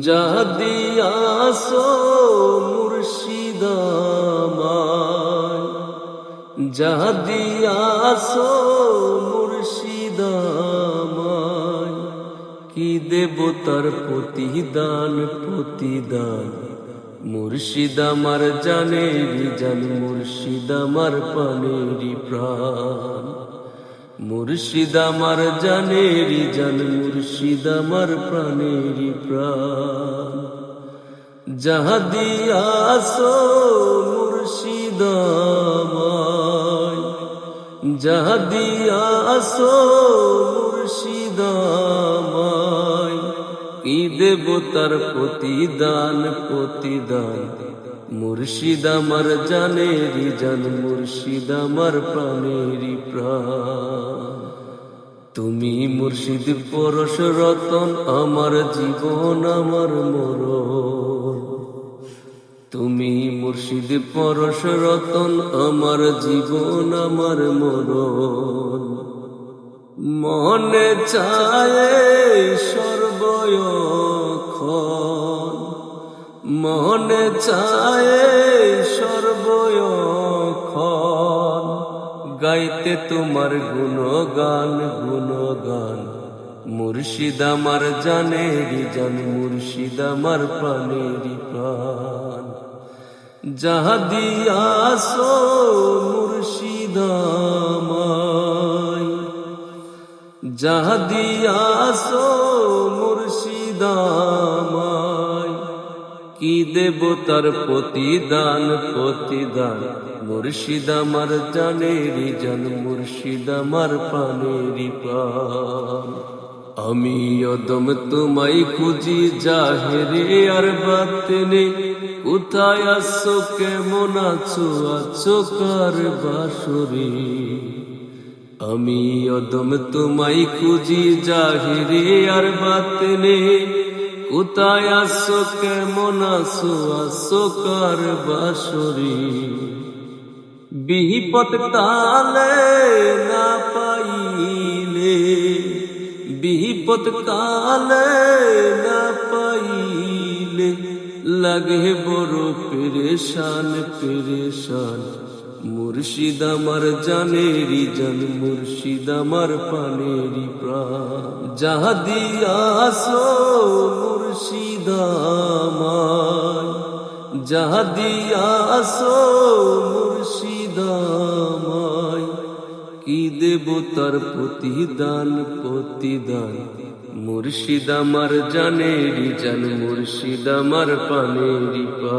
যাদিয়াসো মুর্শিদামায় যাদিয়াসো মুর্শিদামায় কি দেব তার প্রতিদান প্রতিদান? মুর্শিদ আমার জানেরি জান, মুর্শিদ আমার পানেরি প্রাণ। মুর্শিদ আমার জানেরি জান, মুর্শিদ আমার প্রাণেরি প্রাণ। যাহা দিয়াসো মুর্শিদ যাহা দিয়াসো মুর্শিদ কি দেব তার প্রতিদান প্রতিদান। মুর্শিদ আমার জানেরি জান, মুর্শিদ আমার প্রাণেরি প্রাণ। তুমি মুর্শিদ পরশ রতন, আমার জীবন, আমার মরণ। তুমি মুর্শিদ পরশ রতন, আমার জীবন, আমার মরণ। মনে চায় সর্বয়ক্ষণ মনে চায় সর্বয়ক্ষণ গাইতে তোমার গুণগান গুণগান। মুর্শিদ আমার জানেরি জান, মুর্শিদ আমার প্রাণেরি প্রাণ। যাহা দিয়াসো মুর্শিদ আমায়। যাহা দিয়াসো মুর্শিদ কি দেব তার প্রতিদান প্রতিদান? মুর্শিদ আমার জানেরি জান, মুর্শিদ আমার প্রাণেরি প্রাণ। আমি অদম তোমায় খুঁজি, জাহেরে আর বাতেনে কোথায় আছো, কেমন আছো আছো কার বাসরে? আমি অদম তোমায় খুঁজি, জাহিরে আর বাতনে আসো কেমন আসো আসো কার বাসরে বিপদ কালে না পাইলে বিপদ কালে না পাইলে, লাগে বড় পেরেশান পেরেশান। মুর্শিদ আমার জানেরি জান, মুর্শিদ আমার পানেরি প্রাণ। যাহা দিয়াসো মুর্শিদ আমায়, যাহা দিয়াসো মুর্শিদ কি দেব তার প্রতিদান প্রতিদান? মুর্শিদ আমার জানেরি জান, মুর্শিদ আমার পানেরি পা